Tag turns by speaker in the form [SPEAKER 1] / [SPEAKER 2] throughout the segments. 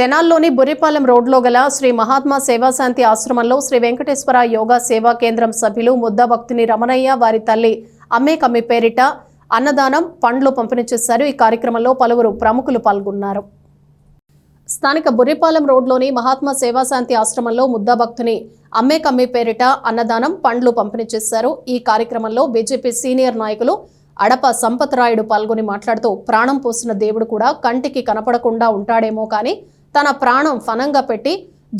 [SPEAKER 1] తెనాల్లోని బుర్రిపాలెం రోడ్లో గల శ్రీ మహాత్మా సేవాశాంతి ఆశ్రమంలో శ్రీ వెంకటేశ్వర యోగా సేవా కేంద్రం సభ్యులు ముద్దా భక్తుని రమణయ్య వారి తల్లి అమ్మే కమ్మి పేరిట అన్నదానం పండ్లు పంపిణీ చేశారు. ఈ కార్యక్రమంలో పలువురు ప్రముఖులు పాల్గొన్నారు. స్థానిక బుర్రిపాలెం రోడ్లోని మహాత్మా సేవాశాంతి ఆశ్రమంలో ముద్దా భక్తుని అమ్మే కమ్మి పేరిట అన్నదానం పండ్లు పంపిణీ చేశారు. ఈ కార్యక్రమంలో బీజేపీ సీనియర్ నాయకులు అడప సంపతరాయుడు పాల్గొని మాట్లాడుతూ ప్రాణం పోసిన దేవుడు కూడా కంటికి కనపడకుండా ఉంటాడేమో కానీ తన ప్రాణం ఫనంగా పెట్టి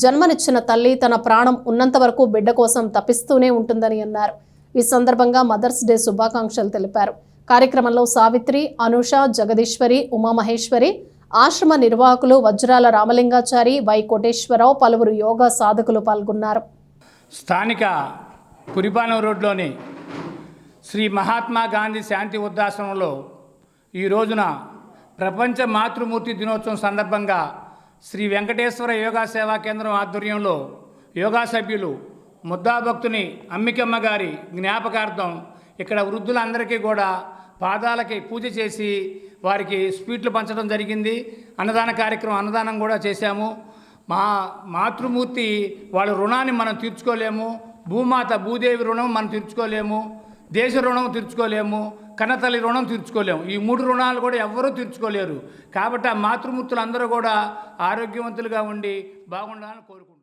[SPEAKER 1] జన్మనిచ్చిన తల్లి తన ప్రాణం ఉన్నంత వరకు బిడ్డ కోసం తప్పిస్తూనే ఉంటుందని అన్నారు. ఈ సందర్భంగా మదర్స్ డే శుభాకాంక్షలు తెలిపారు. కార్యక్రమంలో సావిత్రి అనుష జగదీశ్వరి ఉమామహేశ్వరి ఆశ్రమ నిర్వాహకులు వజ్రాల రామలింగాచారి వై కోటేశ్వరరావు పలువురు యోగా సాధకులు పాల్గొన్నారు.
[SPEAKER 2] స్థానిక పురిపాలెం రోడ్లోని శ్రీ మహాత్మా గాంధీ శాంతి వృద్ధాశ్రమంలో ఈ రోజున ప్రపంచ మాతృమూర్తి దినోత్సవం సందర్భంగా శ్రీ వెంకటేశ్వర యోగా సేవా కేంద్రం ఆధ్వర్యంలో యోగా సభ్యులు ముద్దాభక్తుని అమ్మికమ్మ గారి జ్ఞాపకార్థం ఇక్కడ వృద్ధులందరికీ కూడా పాదాలకి పూజ చేసి వారికి స్వీట్లు పంచడం జరిగింది. అన్నదాన కార్యక్రమం అన్నదానం కూడా చేశాము. మా మాతృమూర్తి వాళ్ళ రుణాన్ని మనం తీర్చుకోలేము. భూమాత భూదేవి రుణం మనం తీర్చుకోలేము. దేశ రుణం తీర్చుకోలేము కన్నతల్లి రుణం తీర్చుకోలేము. ఈ మూడు రుణాలు కూడా ఎవ్వరూ తీర్చుకోలేరు. కాబట్టి ఆ మాతృమూర్తులు అందరూ కూడా ఆరోగ్యవంతులుగా ఉండి బాగుండాలని కోరుకుంటున్నారు